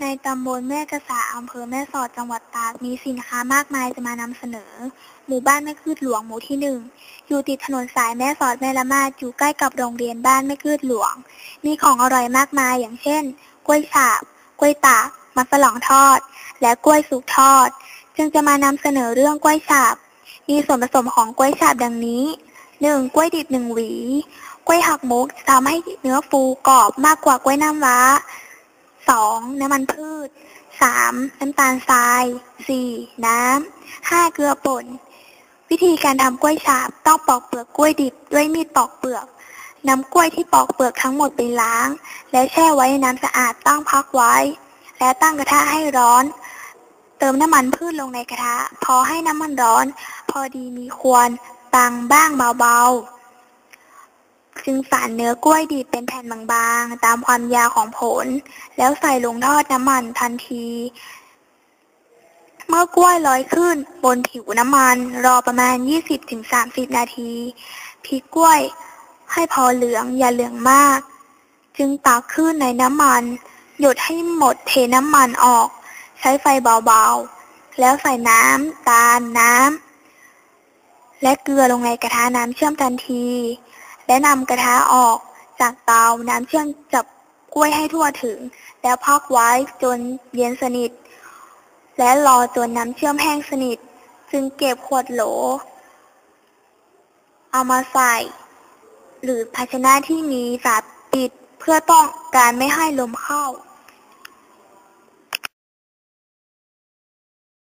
ในตำบลแม่กษาอำเภอแม่สอดจังหวัดตากมีสินค้ามากมายจะมานำเสนอ หมู่บ้านแม่คืดหลวงหมู่ที่หนึ่งอยู่ติดถนนสายแม่สอดแม่ละมาดอยู่ใกล้กับโรงเรียนบ้านแม่คืดหลวง มีของอร่อยมากมายอย่างเช่น กล้วยฉาบ กล้วยตากมันฝรั่งทอด และกล้วยสุกทอด จึงจะมานำเสนอเรื่องกล้วยฉาบ มีส่วนผสมของกล้วยฉาบดังนี้ 1. กล้วยดิบหนึ่งหวี กล้วยหักมุกทำให้เนื้อฟูกรอบมากกว่ากล้วยน้ำว้า 2. น้ำมันพืช 3. น้ำตาลทราย 4. น้ำ 5. เกลือป่น วิธีการทำกล้วยฉาบต้องปอกเปลือกกล้วยดิบด้วยมีดปอกเปลือกนำกล้วยที่ปอกเปลือกทั้งหมดไปล้าง และแช่ไว้ในน้ำสะอาดตั้งพักไว้ และตั้งกระทะให้ร้อน เติมน้ำมันพืชลงในกระทะ พอให้น้ำมันร้อน พอดีมีควรตังบ้างเบาๆ จึงฝานเนื้อกล้วยดิบเป็นแผ่นบางๆ ตามความยาวของผล แล้วใส่ลงทอดน้ำมันทันที เมื่อกล้วยลอยขึ้นบนผิวน้ำมัน รอประมาณ 20-30 นาทีพลิกกล้วยให้พอเหลืองอย่าเหลืองมาก จึงตักขึ้นในน้ำมัน หยดให้หมดเทน้ำมันออก ใช้ไฟเบาๆ แล้วใส่น้ำตาลน้ำและเกลือลงในกระทะน้ำเชื่อมทันที และนำกระทะออกจากเตาน้ำเชื่อมจับกล้วยให้ทั่วถึง แล้วพักไว้จนเย็นสนิท และรอจนน้ำเชื่อมแห้งสนิท จึงเก็บขวดโหล เอามาใส่ หรือภาชนะที่มีฝาปิดเพื่อต้องการไม่ให้ลมเข้า